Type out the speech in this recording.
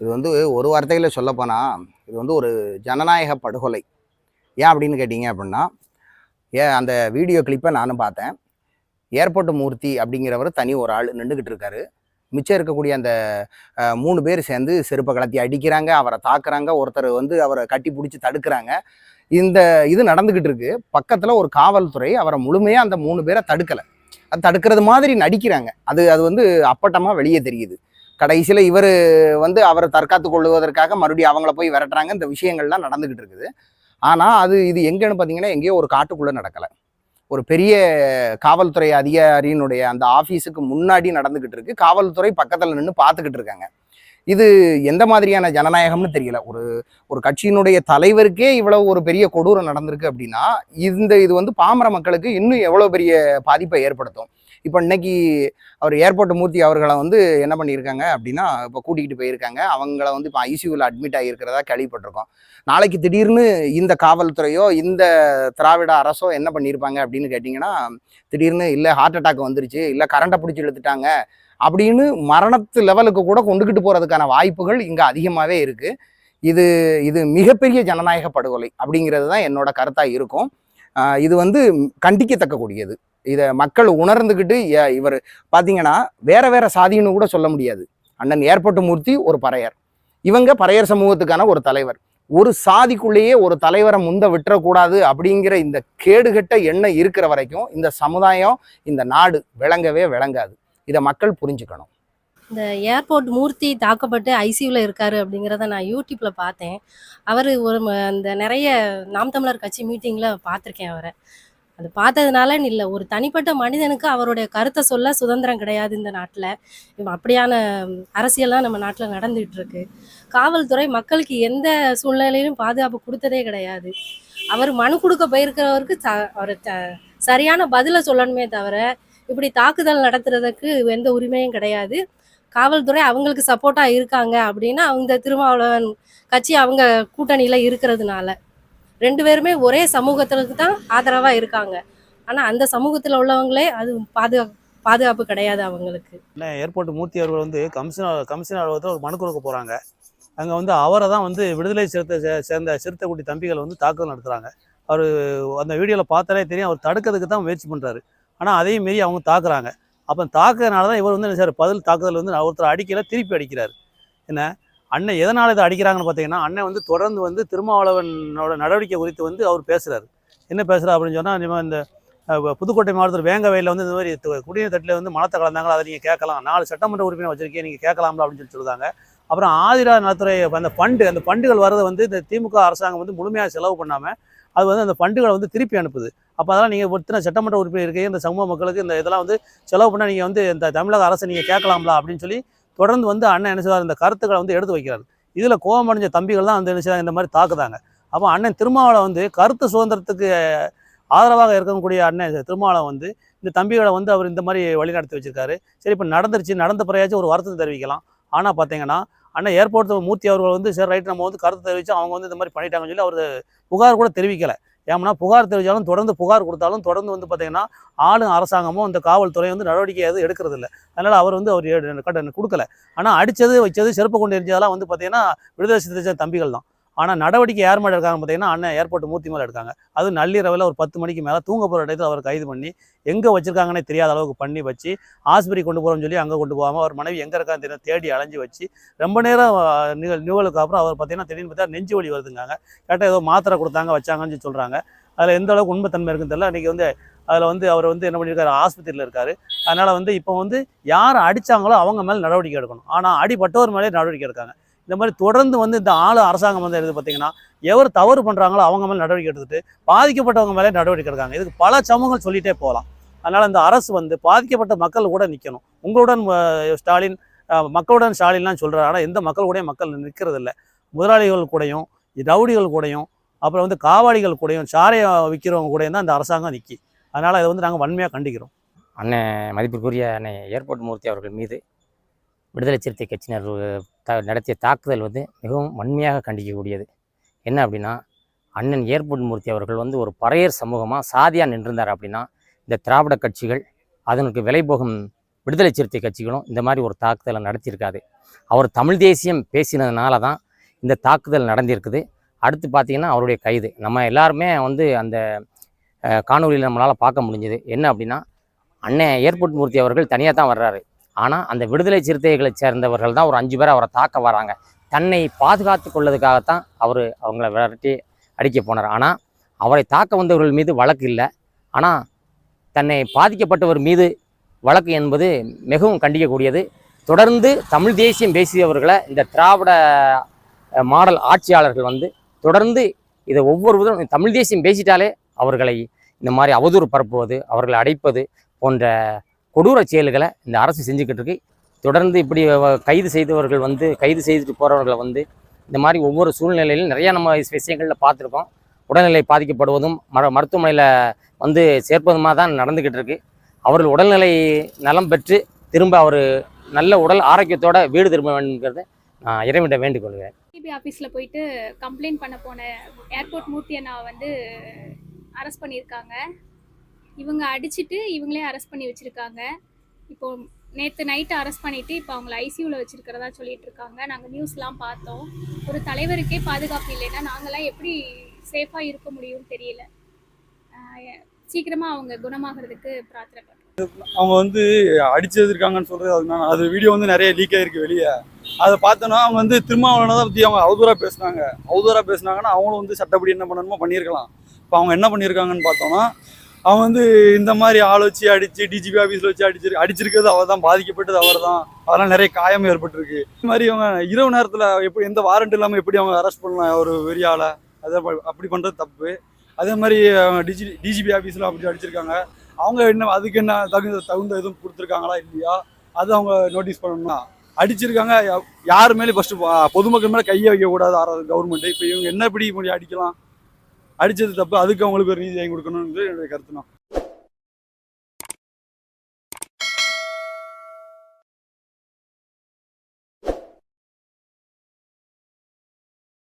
இது வந்து ஒரு வார்த்தையில் சொல்லப்போனால் இது வந்து ஒரு ஜனநாயக படுகொலை. ஏன் அப்படின்னு கேட்டிங்க அப்படின்னா ஏன் அந்த வீடியோ கிளிப்பை நானும் பார்த்தேன். ஏர்போர்ட் மூர்த்தி அப்படிங்கிறவர் தனி ஒரு ஆள் நின்றுக்கிட்டு இருக்காரு. மிச்சம் இருக்கக்கூடிய அந்த மூணு பேர் சேர்ந்து செருப்பை கலத்தி அடிக்கிறாங்க அவரை தாக்குறாங்க ஒருத்தர் வந்து அவரை கட்டி பிடிச்சி தடுக்கிறாங்க. இந்த இது நடந்துக்கிட்டு இருக்கு. பக்கத்தில் ஒரு காவல்துறை அவரை முழுமையாக அந்த மூணு பேரை தடுக்கலை. அது தடுக்கிறது மாதிரி நடிக்கிறாங்க. அது அது வந்து அப்பட்டமாக வெளியே தெரியுது. கடைசியில் இவர் வந்து அவரை தற்காத்து கொள்வதற்காக மறுபடியும் அவங்கள போய் விரட்டுறாங்க. இந்த விஷயங்கள்லாம் நடந்துக்கிட்டு இருக்குது. ஆனால் அது இது எங்கேன்னு பார்த்தீங்கன்னா எங்கேயோ ஒரு காட்டுக்குள்ளே நடக்கலை. ஒரு பெரிய காவல்துறை அதிகாரியினுடைய அந்த ஆஃபீஸுக்கு முன்னாடி நடந்துக்கிட்டு இருக்கு. காவல்துறை பக்கத்தில் நின்று பார்த்துக்கிட்டு இருக்காங்க. இது எந்த மாதிரியான ஜனநாயகம்னு தெரியல. ஒரு ஒரு கட்சியினுடைய தலைவருக்கே இவ்வளவு ஒரு பெரிய கொடூரம் நடந்திருக்கு அப்படின்னா இந்த இது வந்து பாமர மக்களுக்கு இன்னும் எவ்வளோ பெரிய பாதிப்பை ஏற்படுத்தும்? இப்போ இன்னைக்கு அவர் ஏர்போர்ட் மூர்த்தி அவர்களை வந்து என்ன பண்ணியிருக்காங்க அப்படின்னா இப்போ கூட்டிகிட்டு போயிருக்காங்க. அவங்கள வந்து இப்போ ஐசியூவில் அட்மிட் ஆகியிருக்கிறதா கேள்விப்பட்டிருக்கோம். நாளைக்கு திடீர்னு இந்த காவல்துறையோ இந்த திராவிட அரசோ என்ன பண்ணியிருப்பாங்க அப்படின்னு கேட்டிங்கன்னா திடீர்னு இல்லை ஹார்ட் அட்டாக் வந்துருச்சு இல்லை கரண்ட்டை பிடிச்சி இழுத்துட்டாங்க அப்படின்னு மரணத்து லெவலுக்கு கூட கொண்டுக்கிட்டு போகிறதுக்கான வாய்ப்புகள் இங்கே அதிகமாகவே இருக்குது இது இது மிகப்பெரிய ஜனநாயக படுகொலை அப்படிங்கிறது தான் என்னோட கருத்தாக இருக்கும். இது வந்து கண்டிக்கத்தக்கக்கூடியது. இதை மக்கள் உணர்ந்துக்கிட்டு இவர் பார்த்தீங்கன்னா வேற வேற சாதின்னு கூட சொல்ல முடியாது. அண்ணன் ஏர்போர்ட் மூர்த்தி ஒரு பறையர். இவங்க பறையர் சமூகத்துக்கான ஒரு தலைவர். ஒரு சாதிக்குள்ளேயே ஒரு தலைவரை முந்த விட்டுறக்கூடாது அப்படிங்கிற இந்த கேடுகட்ட எண்ணம் இருக்கிற வரைக்கும் இந்த சமுதாயம் இந்த நாடு விளங்கவே விளங்காது. இதை மக்கள் புரிஞ்சுக்கணும். இந்த ஏர்போர்ட் மூர்த்தி தாக்கப்பட்டு ஐசியூவில் இருக்காரு அப்படிங்கிறத நான் யூடியூப்பில் பார்த்தேன். அவர் ஒரு ம- அந்த நிறைய நாம் தமிழர் கட்சி மீட்டிங்கில் பார்த்துருக்கேன் அவரை. அது பார்த்ததுனால இல்லை. ஒரு தனிப்பட்ட மனிதனுக்கு அவருடைய கருத்தை சொல்ல சுதந்திரம் கிடையாது இந்த நாட்டில். அப்படியான அரசியல்லாம் நம்ம நாட்டில் நடந்துகிட்டு இருக்கு. காவல்துறை மக்களுக்கு எந்த சூழ்நிலையிலும் பாதுகாப்பு கொடுத்ததே கிடையாது. அவர் மனு கொடுக்க போயிருக்கிறவருக்கு ச அவர் த- சரியான பதிலை சொல்லணுமே தவிர இப்படி தாக்குதல் நடத்துறதுக்கு எந்த உரிமையும் கிடையாது. காவல்துறை அவங்களுக்கு சப்போர்ட்டாக இருக்காங்க அப்படின்னா அவங்க திருமாவளவன் கட்சி அவங்க கூட்டணியில் இருக்கிறதுனால. ரெண்டு பேருமே ஒரே சமூகத்திற்கு தான் ஆதரவாக இருக்காங்க. ஆனால் அந்த சமூகத்தில் உள்ளவங்களே அது பாதுகா பாதுகாப்பு கிடையாது அவங்களுக்கு. இல்லை ஏர்போர்ட் மூர்த்தி அவர்கள் வந்து கமிஷனர் கமிஷனர் அலுவலகத்தில் ஒரு மனு கொடுக்க போகிறாங்க அங்கே வந்து அவரை தான் வந்து விடுதலை சிறுத்தை சேர்ந்த சிறுத்தை குட்டி தம்பிகள் வந்து தாக்குதல் நடத்துகிறாங்க அவர் அந்த வீடியோவில் பார்த்தாலே தெரியும் அவர் தடுக்கிறதுக்கு தான் முயற்சி பண்ணுறாரு ஆனால் அதையும் மீறி அவங்க தாக்குறாங்க. அப்போ தாக்குறதுனால தான் இவர் வந்து என்ன சார் பதில் தாக்குதல் வந்து ஒருத்தர் அடிக்கல திருப்பி அடிக்கிறார். என்ன? அண்ணன் எதனால் இதை அடிக்கிறாங்கன்னு பார்த்தீங்கன்னா அண்ணன் வந்து தொடர்ந்து வந்து திருமாவளவனோட நடவடிக்கை குறித்து வந்து அவர் பேசுகிறார் என்ன பேசுகிறார் அப்படின்னு சொன்னால் நம்ம இந்த புதுக்கோட்டை மாவட்டத்தில் வேங்கவையில் வந்து இந்த மாதிரி குடிநீர் தட்டில் வந்து மனத்தை கலந்தாங்களா அதை நீங்கள் கேட்கலாம். நாலு சட்டமன்ற உறுப்பினர் வச்சிருக்கீங்க நீங்கள் கேட்கலாம்ல அப்படின்னு சொல்லி சொல்லுவாங்க அப்புறம் ஆதிரா நலத்துறை அந்த ஃபண்டு அந்த ஃபண்டுகள் வரதை வந்து இந்த திமுக அரசாங்கம் வந்து முழுமையாக செலவு பண்ணாமல் அது வந்து அந்த ஃபண்டுகளை வந்து திருப்பி அனுப்புது. அப்போ அதெல்லாம் நீங்கள் ஒருத்தனை சட்டமன்ற உறுப்பினர் இருக்கீங்க இந்த சமூக மக்களுக்கு இந்த இதெல்லாம் வந்து செலவு பண்ணால் நீங்கள் வந்து இந்த தமிழக அரசை நீங்கள் கேட்கலாம்ல அப்படின்னு சொல்லி தொடர்ந்து வந்து அண்ணன் என்ன செய்வார் இந்த கருத்துக்களை வந்து எடுத்து வைக்கிறார். இதில் கோபமடைஞ்ச தம்பிகள் தான் வந்து என்ன செய்வாங்க இந்த மாதிரி தாக்குதாங்க. அப்போ அண்ணன் திருமாவளை வந்து கருத்து சுதந்திரத்துக்கு ஆதரவாக இருக்கக்கூடிய அண்ணன் திருமாவளவன் வந்து இந்த தம்பிகளை வந்து அவர் இந்த மாதிரி வழிநடத்தி வச்சிருக்காரு. சரி இப்போ நடந்துருச்சு நடந்த பிறையாச்சும் ஒரு வருத்தத்தை தெரிவிக்கலாம். ஆனால் பார்த்தீங்கன்னா அண்ணன் ஏர்போர்ட் மூர்த்தி அவர்கள் வந்து சரி ரைட் நம்ம வந்து கருத்து தெரிவித்து அவங்க வந்து இந்த மாதிரி பண்ணிட்டாங்கன்னு சொல்லி அவர் புகார் கூட தெரிவிக்கலை. ஏன்னா புகார் தெரிவித்தாலும் தொடர்ந்து புகார் கொடுத்தாலும் தொடர்ந்து வந்து பார்த்தீங்கன்னா ஆளும் அரசாங்கமும் இந்த காவல்துறை வந்து நடவடிக்கை எதுவும் எடுக்கிறது இல்லை. அதனால் அவர் வந்து அவர் எடு- கட்ட கொடுக்கல. ஆனால் அடித்தது வச்சது செருப்பு கொண்டு எரிஞ்சதெல்லாம் வந்து பார்த்தீங்கன்னா விடுதலை சிறுத்தை தம்பிகள் தான். ஆனால் நடவடிக்கை யார் மேலே எடுக்காங்க பார்த்தீங்கன்னா அண்ணன் ஏர்போர்ட் மூர்த்தி மேலே எடுக்காங்க. அது நள்ளிரவில் ஒரு பத்து மணிக்கு மேலே தூங்க போகிற இடத்துல அவர் கைது பண்ணி எங்கே வச்சிருக்காங்கன்னே தெரியாத அளவுக்கு பண்ணி வச்சு ஆஸ்பத்திரி கொண்டு போகிறோம்னு சொல்லி அங்கே கொண்டு போகாமல் அவர் மனைவி எங்கே இருக்கான்னு தெரியும் தேடி அலைஞ்சு வச்சு ரொம்ப நேரம் நிகழ் நிகழ்வுக்கு அப்புறம் அவர் பார்த்தீங்கன்னா திடீர்னு பார்த்தா நெஞ்சு வலி வருதுங்காங்க. கேட்டால் ஏதோ மாத்திரை கொடுத்தாங்க வச்சாங்கன்னு சொல்லி சொல்கிறாங்க அதில் எந்த அளவுக்கு உண்மைத்தன்மை இருக்குன்னு தெரியல. இன்றைக்கி வந்து அதில் வந்து அவர் வந்து என்ன பண்ணியிருக்காரு ஆஸ்பத்திரியில் இருக்கார். அதனால் வந்து இப்போ வந்து யார் அடித்தாங்களோ அவங்க மேலே நடவடிக்கை எடுக்கணும். ஆனால் அடிப்பட்டவர் மேலே நடவடிக்கை எடுக்காங்க. இந்த மாதிரி தொடர்ந்து வந்து இந்த ஆளு அரசாங்கம் வந்து எடுத்து பார்த்தீங்கன்னா எவர் தவறு பண்ணுறாங்களோ அவங்க மேலே நடவடிக்கை எடுத்துட்டு பாதிக்கப்பட்டவங்க மேலே நடவடிக்கை எடுக்காங்க இதுக்கு பல சமூகங்கள் சொல்லிகிட்டே போகலாம். அதனால் இந்த அரசு வந்து பாதிக்கப்பட்ட மக்கள் கூட நிற்கணும் உங்களுடன் ஸ்டாலின் மக்களுடன் ஸ்டாலின்லாம் சொல்கிறார் ஆனால் எந்த மக்கள் கூடயும் மக்கள் நிற்கிறது இல்லை முதலாளிகள் கூடயும் ரவுடிகள் கூடயும் அப்புறம் வந்து காவாளிகள் கூடயும் சாரையை விற்கிறவங்க கூடயும் தான் இந்த அரசாங்கம் நிற்கி அதனால் இதை வந்து நாங்கள் வன்மையாக கண்டிக்கிறோம். அண்ணன் மதிப்பிற்குரிய அண்ணன் ஏர்போர்ட் மூர்த்தி அவர்கள் மீது விடுதலை சிறுத்தை கட்சியினர் த நடத்திய தாக்குதல் வந்து மிகவும் வன்மையாக கண்டிக்கக்கூடியது. என்ன அப்படின்னா அண்ணன் ஏர்போர்ட் மூர்த்தி அவர்கள் வந்து ஒரு பறையர் சமூகமாக சாதியாக நின்றிருந்தார் அப்படின்னா இந்த திராவிட கட்சிகள் அதனுக்கு விலை போகும் விடுதலை சிறுத்தை கட்சிகளும் இந்த மாதிரி ஒரு தாக்குதலை நடத்தியிருக்காது. அவர் தமிழ் தேசியம் பேசினதுனால தான் இந்த தாக்குதல் நடந்திருக்குது. அடுத்து பார்த்தீங்கன்னா அவருடைய கைது. நம்ம எல்லாருமே வந்து அந்த காணொலியில் நம்மளால் பார்க்க முடிஞ்சது. என்ன அப்படின்னா அண்ணன் ஏர்போர்ட் மூர்த்தி அவர்கள் தனியாக தான் வர்றாரு. ஆனால் அந்த விடுதலை சிறுத்தைகளை சேர்ந்தவர்கள் தான் ஒரு அஞ்சு பேர் அவரை தாக்க வராங்க. தன்னை பாதுகாத்து கொள்ளதுக்காகத்தான் அவர் அவங்கள விரட்டி அடிக்க போனார். ஆனால் அவரை தாக்க வந்தவர்கள் மீது வழக்கு இல்லை. ஆனால் தன்னை பாதிக்கப்பட்டவர் மீது வழக்கு என்பது மிகவும் கண்டிக்கக்கூடியது. தொடர்ந்து தமிழ் தேசியம் பேசியவர்களை இந்த திராவிட மாடல் ஆட்சியாளர்கள் வந்து தொடர்ந்து இதை ஒவ்வொரு விதம் தமிழ் தேசியம் பேசிட்டாலே அவர்களை இந்த மாதிரி அவதூறு பரப்புவது அவர்களை அடைப்பது போன்ற கொடூர செயல்களை இந்த அரசு செஞ்சுக்கிட்டு இருக்கு. தொடர்ந்து இப்படி கைது செய்தவர்கள் வந்து கைது செய்துட்டு போகிறவர்களை வந்து இந்த மாதிரி ஒவ்வொரு சூழ்நிலையிலும் நிறையா நம்ம விஷயங்களில் பார்த்துருக்கோம். உடல்நிலை பாதிக்கப்படுவதும் ம மருத்துவமனையில் வந்து சேர்ப்பதுமாக தான் நடந்துக்கிட்டு இருக்கு. அவர்கள் உடல்நிலை நலம் பெற்று திரும்ப அவர் நல்ல உடல் ஆரோக்கியத்தோட வீடு திரும்ப வேண்டுங்கிறத நான் இறைவிட வேண்டிக் கொள்கிறேன். ஆஃபீஸில் போயிட்டு கம்ப்ளைண்ட் பண்ண போன ஏர்போர்ட் மூர்த்தி அண்ணாவை வந்து அரெஸ்ட் பண்ணியிருக்காங்க. இவங்க அடிச்சுட்டு இவங்களே அரெஸ்ட் பண்ணி வச்சுருக்காங்க. இப்போ நேற்று நைட்டு அரெஸ்ட் பண்ணிவிட்டு இப்போ அவங்கள ஐசியூவில் வச்சுருக்கிறதா சொல்லிட்டு இருக்காங்க. நாங்கள் நியூஸ்லாம் பார்த்தோம். ஒரு தலைவருக்கே பாதுகாப்பு இல்லைன்னா நாங்களாம் எப்படி சேஃபாக இருக்க முடியும்னு தெரியல. சீக்கிரமாக அவங்க குணமாகிறதுக்கு பிரார்த்தனை பண்ணுறோம் அவங்க வந்து அடிச்சது இருக்காங்கன்னு சொல்கிறது அது நான் அது வீடியோ வந்து நிறைய லீக் ஆகிருக்கு வெளியே. அதை பார்த்தோன்னா அவங்க வந்து திருமாவளவனை தான் பற்றி அவங்க அவதூறாக பேசுனாங்க. அவதூறாக பேசுனாங்கன்னா அவங்களும் வந்து சட்டப்படி என்ன பண்ணணுமோ பண்ணியிருக்கலாம். இப்போ அவங்க என்ன பண்ணியிருக்காங்கன்னு பார்த்தோம்னா அவன் வந்து இந்த மாதிரி ஆள் வச்சு அடிச்சு டிஜிபி ஆஃபீஸில் வச்சு அடிச்சிரு அடிச்சிருக்கிறது அவர் தான் பாதிக்கப்பட்டது அவர் தான் அதெல்லாம் நிறைய காயம் ஏற்பட்டிருக்கு. இது மாதிரி அவங்க இரவு நேரத்தில் எப்படி எந்த வாரண்ட் இல்லாமல் எப்படி அவங்க அரெஸ்ட் பண்ணலாம் ஒரு பெரிய ஆளை? அதை அப்படி பண்ணுறது தப்பு. அதே மாதிரி அவங்க டிஜி டிஜிபி ஆஃபீஸில் அப்படி அடிச்சிருக்காங்க. அவங்க என்ன அதுக்கு என்ன தகுந்த தகுந்த எதுவும் கொடுத்துருக்காங்களா இல்லையா? அது அவங்க நோட்டீஸ் பண்ணணும்னா அடிச்சிருக்காங்க யார் மேலே ஃபஸ்ட்டு பொதுமக்கள் மேலே கையை வைக்கக்கூடாது கவர்மெண்ட்டு. இப்போ இவங்க என்ன இப்படி இப்படி அடிக்கலாம்? அடிச்சது தப்பு அதுக்கு அவங்களுக்கு ஒரு நீதி வாங்கி கொடுக்கணும்னு என்னுடைய கருத்து தான்